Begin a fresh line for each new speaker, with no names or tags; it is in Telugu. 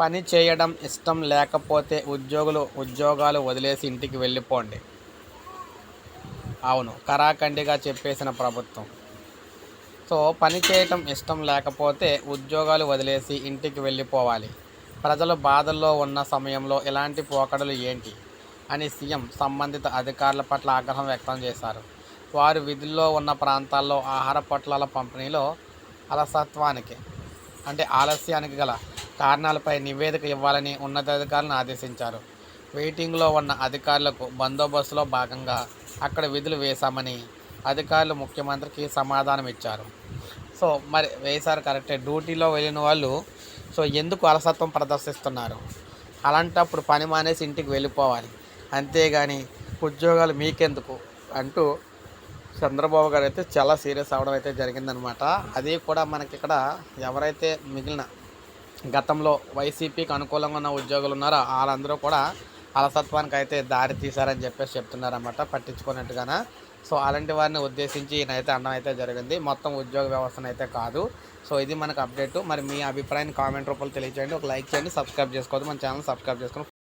పని చేయడం ఇష్టం లేకపోతే ఉద్యోగులు ఉద్యోగాలు వదిలేసి ఇంటికి వెళ్ళిపోండి. అవును కరాఖండిగా చెప్పేసిన ప్రభుత్వం. సో పని చేయటం ఇష్టం లేకపోతే ఉద్యోగాలు వదిలేసి ఇంటికి వెళ్ళిపోవాలి. ప్రజలు బాధల్లో ఉన్న సమయంలో ఇలాంటి పోకడలు ఏంటి అని సీఎం సంబంధిత అధికారుల పట్ల ఆగ్రహం వ్యక్తం చేశారు. వారు విధుల్లో ఉన్న ప్రాంతాల్లో ఆహార పొట్లాల పంపిణీలో అలసత్వానికి అంటే ఆలస్యానికి గల కారణాలపై నివేదిక ఇవ్వాలని ఉన్నతాధికారులను ఆదేశించారు. వెయిటింగ్లో ఉన్న అధికారులకు బందోబస్తులో భాగంగా అక్కడ విధులు వేశామని అధికారులు ముఖ్యమంత్రికి సమాధానం ఇచ్చారు సో మరి వేశారు కరెక్టే. డ్యూటీలో వెళ్ళిన వాళ్ళు సో ఎందుకు అలసత్వం ప్రదర్శిస్తున్నారు? అలాంటప్పుడు పని మానేసి ఇంటికి వెళ్ళిపోవాలి. అంతేగాని ఉద్యోగాలు మీకెందుకు? అంటూ చంద్రబాబు గారు అయితే చాలా సీరియస్ అవడం అయితే జరిగిందనమాట. అది కూడా మనకి ఇక్కడ ఎవరైతే మిగిలిన గతంలో వైసీపీకి అనుకూలంగా ఉన్న ఉద్యోగులు ఉన్నారో? వాళ్ళందరూ కూడా అలసత్వానికి అయితే దారి తీశారని చెప్పేసి చెప్తున్నారన్నమాట పట్టించుకున్నట్టుగాన సో అలాంటి వారిని ఉద్దేశించి ఈయనైతే అనడం అయితే జరిగింది. మొత్తం ఉద్యోగ వ్యవస్థను అయితే కాదు. సో ఇది మనకు అప్డేట్. మరి మీ అభిప్రాయాన్ని కామెంట్ రూపంలో తెలియజేయండి ఒక లైక్ చేయండి. సబ్స్క్రైబ్ చేసుకోవద్దు. మన ఛానల్ సబ్స్క్రైబ్ చేసుకొని